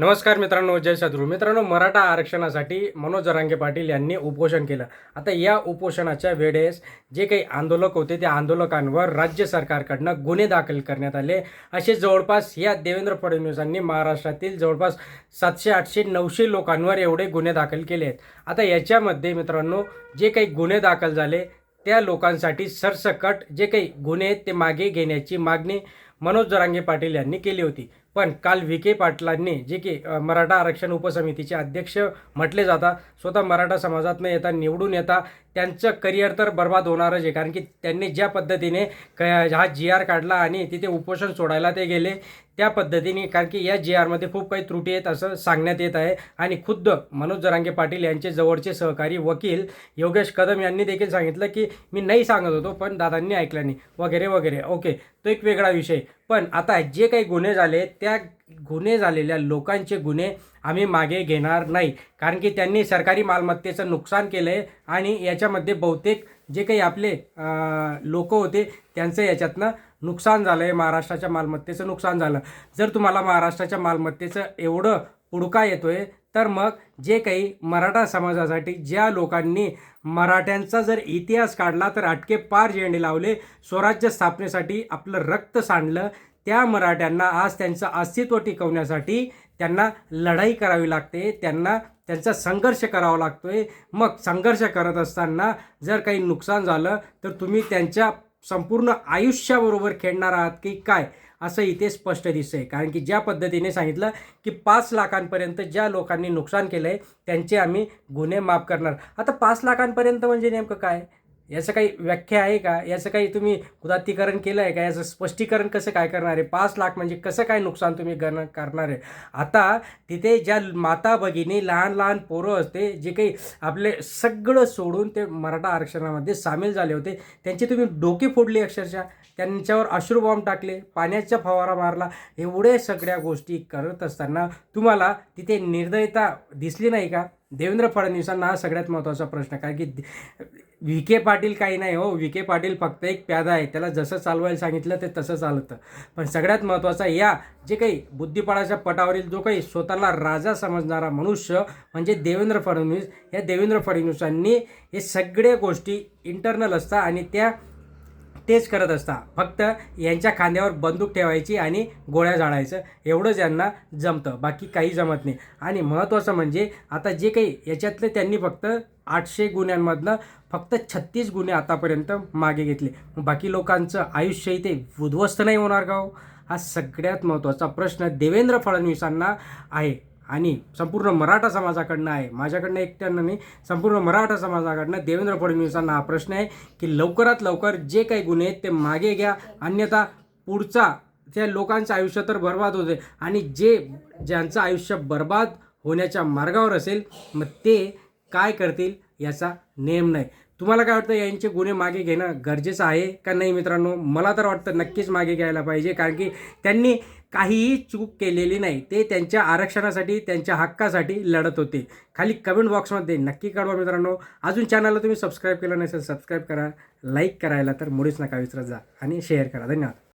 नमस्कार मित्रांनो जय सद्रू मित्रांनो मराठा आरक्षणासाठी मनोज जरांगे पाटील यांनी उपोषण केलं. आता या उपोषणाच्या वेळेस जे काही आंदोलक होते त्या आंदोलकांवर राज्य सरकारकडनं गुन्हे दाखल करण्यात आले. असे जवळपास या देवेंद्र फडणवीसांनी महाराष्ट्रातील जवळपास सातशे आठशे नऊशे लोकांवर एवढे गुन्हे दाखल केले आहेत. आता याच्यामध्ये मित्रांनो जे काही गुन्हे दाखल झाले त्या लोकांसाठी सरसकट जे काही गुन्हे आहेत ते मागे घेण्याची मागणी मनोज जरांगे पाटील यांनी केली होती. पण काल विखे पाटलांनी जे की मराठा आरक्षण उपसमितीचे अध्यक्ष म्हटले जातात स्वतः मराठा समाजात न येता निवडून येता त्यांचं करिअर तर बर्बाद होणारच आहे. कारण की त्यांनी ज्या पद्धतीने क हा जी आर काढला आणि तिथे उपोषण सोडायला ते गेले त्या पद्धतीने कारण की या जी आरमध्ये खूप काही त्रुटी आहेत असं सांगण्यात येत आहे. आणि खुद्द मनोज जरांगे पाटील यांचे जवळचे सहकारी वकील योगेश कदम यांनी देखील सांगितलं की मी नाही सांगत होतो पण दादांनी ऐकल्याने वगैरे वगैरे. ओके. तो एक वेगळा विषय. पण आता जे काही गुन्हे झाले त्या गुन्हे झालेल्या लोकांचे गुन्हे आम्ही मागे घेणार नाही. कारण की त्यांनी सरकारी मालमत्तेचं नुकसान केलं आहे आणि याच्यामध्ये बहुतेक जे काही आपले लोक होते त्यांचं याच्यातनं नुकसान झालं आहे महाराष्ट्राच्या मालमत्तेचं नुकसान झालं. जर तुम्हाला महाराष्ट्राच्या मालमत्तेचं एवढं उडका येतोय. तर मग जे काही मराठा समाजासाठी ज्या लोकांनी मराठ्यांचा जर इतिहास काढला तर अटके पार झेंडे लावले. स्वराज्य स्थापनेसाठी आपलं रक्त सांडलं. त्या मराठ्यांना आज त्यांचं अस्तित्व टिकवण्यासाठी त्यांना लढाई करावी लागते. त्यांना त्यांचा संघर्ष करावा लागतोय. मग संघर्ष करत असताना जर काही नुकसान झालं तर तुम्ही त्यांच्या संपूर्ण आयुष्याबरोबर खेळणार आहात की काय असं इथे स्पष्ट दिसतंय. कारण की ज्या पद्धतीने सांगितलं की पाच लाखांपर्यंत ज्या लोकांनी नुकसान केलं आहे त्यांचे आम्ही गुन्हे माफ करणार. आता पाच लाखांपर्यंत म्हणजे नेमकं काय? याचं काही व्याख्या आहे का? याचं काही तुम्ही उदात्तीकरण केलं आहे का? याचं स्पष्टीकरण कसं काय करणार आहे? पाच लाख म्हणजे कसं काय नुकसान तुम्ही गण करणार आहे? आता तिथे ज्या माता भगिनी लहान लहान पोरं असते जे काही आपले सगळं सोडून ते मराठा आरक्षणामध्ये सामील झाले होते त्यांची तुम्ही डोके फोडली अक्षरशः. त्यांच्यावर अश्रुबॉम्ब टाकले पाण्याचा फवारा मारला. एवढे सगळ्या गोष्टी करत असताना तुम्हाला तिथे निर्दयता दिसली नाही का? देवेंद्र फडणवीसांना हा सगळ्यात महत्त्वाचा प्रश्न कारण की विखे पाटील काही नाही हो विखे पाटील फक्त एक प्यादा आहे त्याला जसं चालवायला सांगितलं ते तसं चालतं. पण सगळ्यात महत्त्वाचा या जे काही बुद्धिपाळाच्या पटावरील जो काही स्वतःला राजा समजणारा मनुष्य म्हणजे देवेंद्र फडणवीस या देवेंद्र फडणवीसांनी हे सगळ्या गोष्टी इंटरनल असतात आणि त्या तेच करत असता. फक्त यांच्या खांद्यावर बंदूक ठेवायची आणि गोळ्या जाळायचं एवढंच यांना जमतं. बाकी काही जमत नाही. आणि महत्त्वाचं म्हणजे आता जे काही याच्यातले त्यांनी फक्त आठशे गुन्ह्यांमधनं फक्त छत्तीस गुन्हे आतापर्यंत मागे घेतले. बाकी लोकांचं आयुष्य इथे उद्ध्वस्त नाही होणार का हो? हा सगळ्यात महत्त्वाचा प्रश्न देवेंद्र फडणवीसांना आहे. आणि संपूर्ण मराठा समाजाकडनं आहे. माझ्याकडनं एकट्यानं नाही संपूर्ण मराठा समाजाकडनं देवेंद्र फडणवीसांना हा प्रश्न आहे की लवकरात लवकर जे काही गुन्हे आहेत ते मागे घ्या. अन्यथा पुढचा त्या लोकांचं आयुष्य तर बर्बाद होते आणि जे ज्यांचं आयुष्य बर्बाद होण्याच्या मार्गावर असेल मग ते काय करतील याचा नेम नाही. तुम्हाला काय वाटतं यांचे गुन्हे मागे घेणं गरजेचं आहे का नाही मित्रांनो? मला तर वाटतं नक्कीच मागे घ्यायला पाहिजे कारण की त्यांनी काहीही चूक केलेली नाही. ते त्यांच्या आरक्षणासाठी त्यांच्या हक्कासाठी लढत होते. खाली कमेंट बॉक्समध्ये नक्की कळवा मित्रांनो. अजून चॅनलला तुम्ही सबस्क्राईब केलं नसेल सबस्क्राईब करा. लाईक करायला तर मुळीच नका विसरत जा आणि शेअर करा. धन्यवाद.